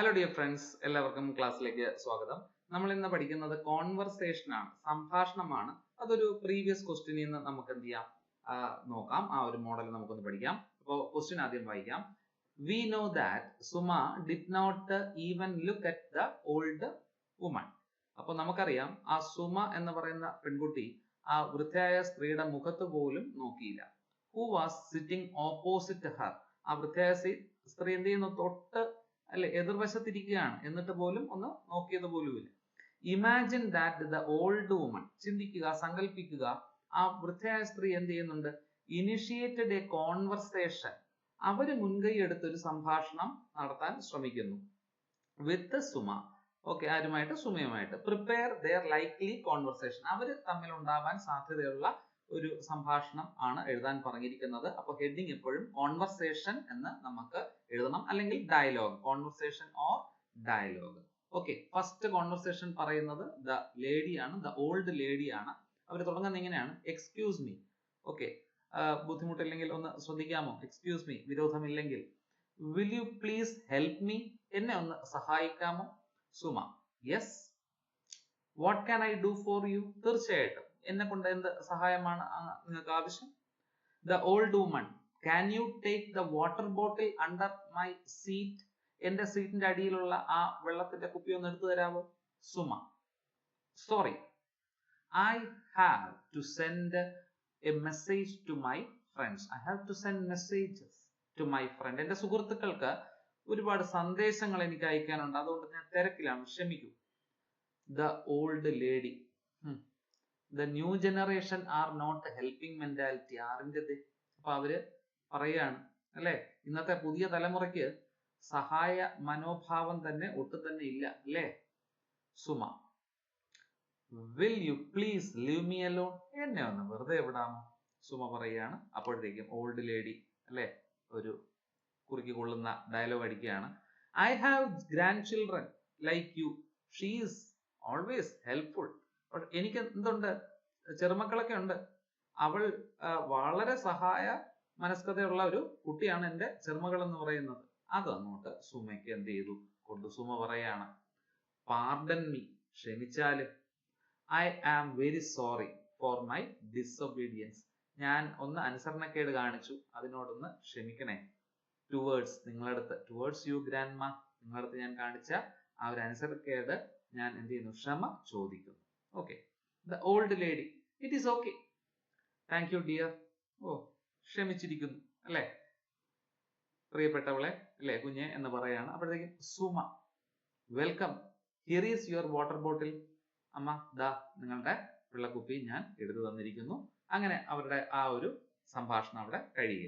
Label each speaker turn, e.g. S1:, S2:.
S1: Hello dear friends എല്ലാവർക്കും ക്ലാസ്സിലേക്ക് സ്വാഗതം. നമ്മൾ ഇന്ന് പഠിക്കുന്നത് കോൺവെർസേഷൻ ആണ് സംഭാഷണമാണ്. അതൊരു പ്രീവിയസ് ക്വസ്റ്റ്യനിൽ നിന്ന് നമുക്ക് എന്ത് ചെയ്യാം? നോക്കാം. ആ ഒരു മോഡൽ നമുക്കൊന്ന് പഠിക്കാം. അപ്പോൾ ക്വസ്റ്റ്യൻ ആദ്യം വായിക്കാം. We know that Suma did not even look at the old woman അപ്പോൾ നമുക്കറിയാം ആ സുമ എന്ന് പറയുന്ന പെൺകുട്ടി ആ വൃദ്ധയായ സ്ത്രീയുടെ മുഖത്ത് പോലും നോക്കിയില്ല. Who was sitting opposite her ആ വൃദ്ധയായ സ്ത്രീ എന്ത് ചെയ്യുന്നു? തൊട്ട് അല്ലെ എതിർവശത്തിരിക്കുകയാണ്. എന്നിട്ട് പോലും ഒന്ന് നോക്കിയത് പോലുമില്ല. Imagine that the old woman ചിന്തിക്കുക സങ്കല്പിക്കുക ആ വൃദ്ധയായ സ്ത്രീ എന്ത് ചെയ്യുന്നുണ്ട്? ഇനിഷ്യേറ്റഡ് എ കോൺവെർസേഷൻ അവർ മുൻകൈ എടുത്ത് ഒരു സംഭാഷണം നടത്താൻ ശ്രമിക്കുന്നു. വിത്ത് സുമ ഓക്കെ ആരുമായിട്ട്? സുമയുമായിട്ട്. പ്രിപ്പയർ ദെയർ ലൈക്ലി കോൺവെർസേഷൻ അവർ തമ്മിൽ ഉണ്ടാവാൻ സാധ്യതയുള്ള ഒരു സംഭാഷണം ആണ് എഴുതാൻ പറഞ്ഞിരിക്കുന്നത്. അപ്പോൾ ഹെഡിങ് എപ്പോഴും കോൺവെർസേഷൻ എന്ന് നമുക്ക് എഴുതണം. അല്ലെങ്കിൽ dialogue conversation or dialogue okay first conversation പറയുന്നത് ദ ലേഡിയാണ് ദ ഓൾഡ് ആണ്. അവർ തുടങ്ങുന്നത് എങ്ങനെയാണ്? എക്സ്ക്യൂസ് മീ ഓക്കെ ബുദ്ധിമുട്ടില്ലെങ്കിൽ ഒന്ന് ശ്രദ്ധിക്കാമോ? Excuse me വിരോധമില്ലെങ്കിൽ. Will you please help me എന്നെ ഒന്ന് സഹായിക്കാമോ? Suma. Yes what can I do for you തീർച്ചയായിട്ടും. എന്നെ കൊണ്ട് എന്ത് സഹായമാണ് നിങ്ങൾക്ക് ആവശ്യം? The old woman can you take the water bottle under my seat എന്റെ സീറ്റിന്റെ അടിയിലുള്ള ആ വെള്ളത്തിന്റെ കുപ്പി ഒന്ന് എടുത്തു തരാമോ Suma. Sorry I have to send a message to my friends I have to send messages to my friend എന്റെ സുഹൃത്തുക്കൾക്ക് ഒരുപാട് സന്ദേശങ്ങൾ എനിക്ക് അയക്കാനുണ്ട്. അതുകൊണ്ട് ഞാൻ തിരക്കിലാണ്. ക്ഷമിക്കൂ. The old lady the new generation are not helping mentality ആറിന്റെ അപ്പൊ അവർ പറയാണ് അല്ലെ? ഇന്നത്തെ പുതിയ തലമുറയ്ക്ക് സഹായ മനോഭാവം തന്നെ ഒട്ടും തന്നെ ഇല്ല അല്ലേ? Suma will you please leave me alone എന്നെ ഒന്ന് വെറുതെ വിടാമോ? സുമ പറയുകയാണ് അപ്പോഴത്തേക്കും ഓൾഡ് ലേഡി അല്ലെ? ഒരു കുറുക്കി കൊള്ളുന്ന ഡയലോഗ് അടിക്കുകയാണ്. I have grand children like you she's always helpful എനിക്ക് എന്തുണ്ട്? ചെറുമക്കളൊക്കെ ഉണ്ട്. അവൾ വളരെ സഹായ മനസ്കതയുള്ള ഒരു കുട്ടിയാണ് എന്റെ ചെറുമകൾ എന്ന് പറയുന്നത്. അത് അങ്ങോട്ട് സുമയ്ക്ക് എന്ത് ചെയ്തു? കൊണ്ട് സുമ പറയാണ് pardon me ക്ഷമിച്ചാലും. I am very sorry for my disobedience ഞാൻ ഒന്ന് അനുസരണക്കേട് കാണിച്ചു. അതിനോടൊന്ന് ക്ഷമിക്കണേ. ടുവേർഡ്സ് നിങ്ങളടുത്ത്. ടുവേർഡ്സ് യു ഗ്രാൻഡ് മാ നിങ്ങളടുത്ത് ഞാൻ കാണിച്ച ആ ഒരു അനുസരണക്കേട് ഞാൻ എന്ത് ചെയ്യുന്നു? ക്ഷമ ചോദിക്കുന്നു. Okay the old lady it is okay thank you dear ഓ ക്ഷമിച്ചിരിക്കുന്നു. അല്ലേ? പ്രിയപ്പെട്ടവളെ അല്ലേ കുഞ്ഞെ എന്ന് പറയാണ്. അപ്പോഴത്തേക്കും Suma. Welcome here is your water bottle അമ്മ ദാ നിങ്ങളുടെ വെള്ളക്കുപ്പി ഞാൻ എടുത്തു തന്നിരിക്കുന്നു. അങ്ങനെ അവരുടെ ആ ഒരു സംഭാഷണം അവിടെ കഴിയുക